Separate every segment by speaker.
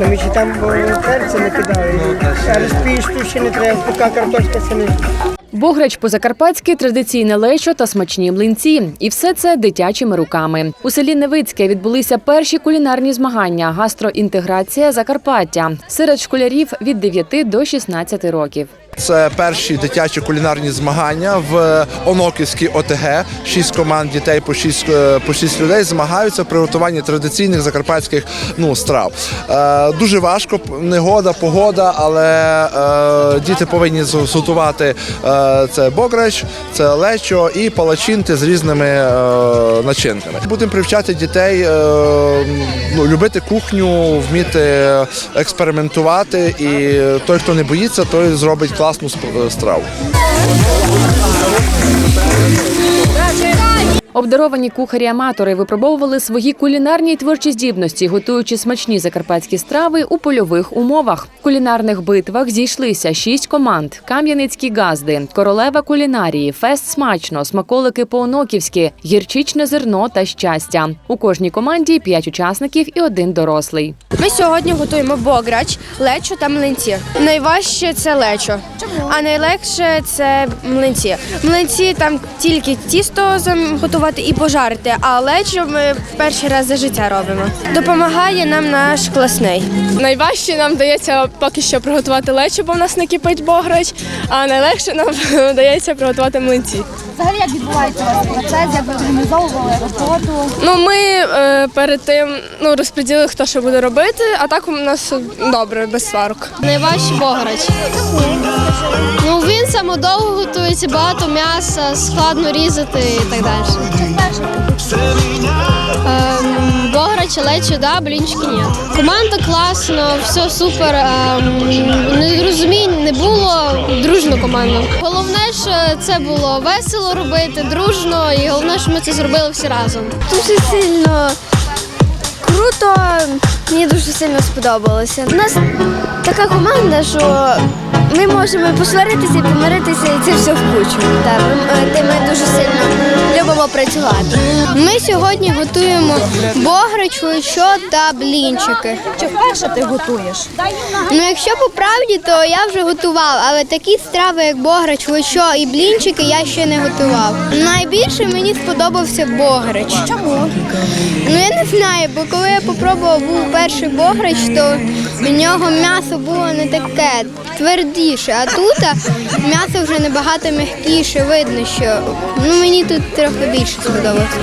Speaker 1: Ну, ми ще там перце перця не кидали. А розпісту ще не треба, поки картошка не.
Speaker 2: Бограч по-закарпатськи традиційне лечо та смачні млинці. І все це дитячими руками. У селі Невицьке відбулися перші кулінарні змагання гастроінтеграція Закарпаття серед школярів від 9 до 16 років.
Speaker 3: Це перші дитячі кулінарні змагання в Оноківській ОТГ. Шість команд дітей по шість, е, по шість людей змагаються в приготуванні традиційних закарпатських ну, страв. Е, дуже важко, негода, погода, але е, діти повинні зготувати е, це бограч, це лечо і палачинти з різними е, начинками. Будемо привчати дітей е, ну, любити кухню, вміти експериментувати. І той, хто не боїться, той зробить класну страву.
Speaker 2: Обдаровані кухарі-аматори випробовували свої кулінарні й творчі здібності, готуючи смачні закарпатські страви у польових умовах. В кулінарних битвах зійшлися шість команд: Кам'яницькі газди, королева кулінарії, фест смачно, смаколики по-оноківськи, гірчичне зерно та щастя. У кожній команді п'ять учасників і один дорослий.
Speaker 4: Ми сьогодні готуємо бограч, лечо та млинці. Найважче це лечо, а найлегше це млинці. Млинці там тільки тісто зам- готувати і пожарити, а лечо ми перший раз за життя робимо. Допомагає нам наш класний.
Speaker 5: Найважче нам дається поки що приготувати лечо, бо в нас не кипить бограч, а найлегше нам дається приготувати млинці.
Speaker 6: Взагалі, як відбувається у вас процес, як ви організовували роботу?
Speaker 5: Ну, ми е, перед тим ну, розподілили, хто що буде робити, а так у нас добре, без сварок.
Speaker 7: Найважчий бограч. Ну він самодовго готується, багато м'яса, складно різати і так далі. Бограч, лечо, да, блінчики ні. Команда класна, все супер. Ем, Нерозумінь не було, дружну команду. Головне, що це було весело робити, дружно, і головне, що ми це зробили всі разом.
Speaker 4: Дуже сильно круто. Мені дуже сильно сподобалося. У нас така команда, що ми можемо посваритися і помиритися, і це все в кучу. Так, ми, ми дуже сильно любимо працювати.
Speaker 7: Ми сьогодні готуємо бограч, лечо та блінчики.
Speaker 6: Чи вперше ти готуєш?
Speaker 7: Ну, якщо по правді, то я вже готував, але такі страви, як бограч, лечо і блінчики, я ще не готував. Найбільше мені сподобався бограч.
Speaker 6: Чому?
Speaker 7: Ну я не знаю, бо коли я попробував був перший бограч, то в нього м'ясо було не таке твердіше, а тут м'ясо вже набагато м'якіше, видно, що ну мені тут трохи більше сподобалося.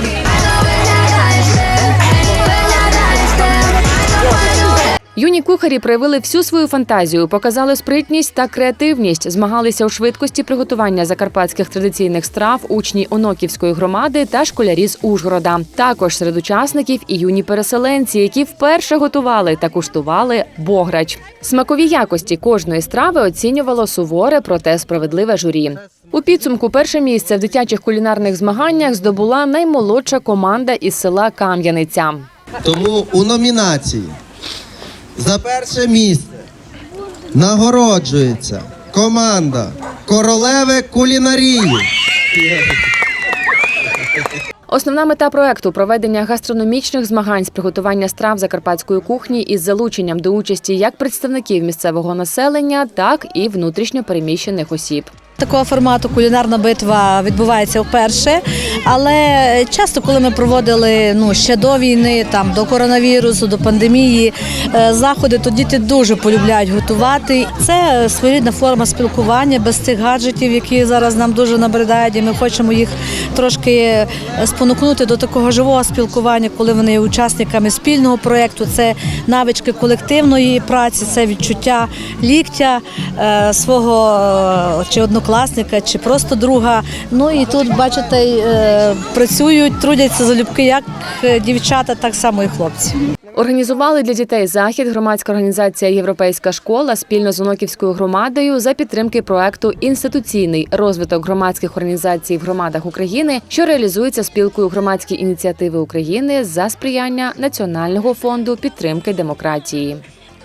Speaker 2: Юні кухарі проявили всю свою фантазію, показали спритність та креативність, змагалися у швидкості приготування закарпатських традиційних страв учні Оноківської громади та школярі з Ужгорода. Також серед учасників і юні переселенці, які вперше готували та куштували бограч. Смакові якості кожної страви оцінювало суворе, проте справедливе журі. У підсумку перше місце в дитячих кулінарних змаганнях здобула наймолодша команда із села Кам'яниця.
Speaker 8: Тому у номінації за перше місце нагороджується команда Королеви кулінарії.
Speaker 2: Основна мета проекту проведення гастрономічних змагань з приготування страв закарпатської кухні із залученням до участі як представників місцевого населення, так і внутрішньо переміщених осіб.
Speaker 9: Такого формату кулінарна битва відбувається вперше, але часто, коли ми проводили ну ще до війни, там до коронавірусу, до пандемії е, заходи, то діти дуже полюбляють готувати. Це своєрідна форма спілкування без цих гаджетів, які зараз нам дуже набридають. І ми хочемо їх трошки спонукнути до такого живого спілкування, коли вони є учасниками спільного проєкту. Це навички колективної праці, це відчуття ліктя е, свого е, чи однокласника, чи просто друга. Ну і тут, бачите, е, працюють, трудяться залюбки як е, дівчата, так само і хлопці.
Speaker 2: Організували для дітей захід громадська організація Європейська школа спільно з Оноківською громадою за підтримки проекту Інституційний розвиток громадських організацій в громадах України, що реалізується спілкою громадські ініціативи України за сприяння Національного фонду підтримки демократії.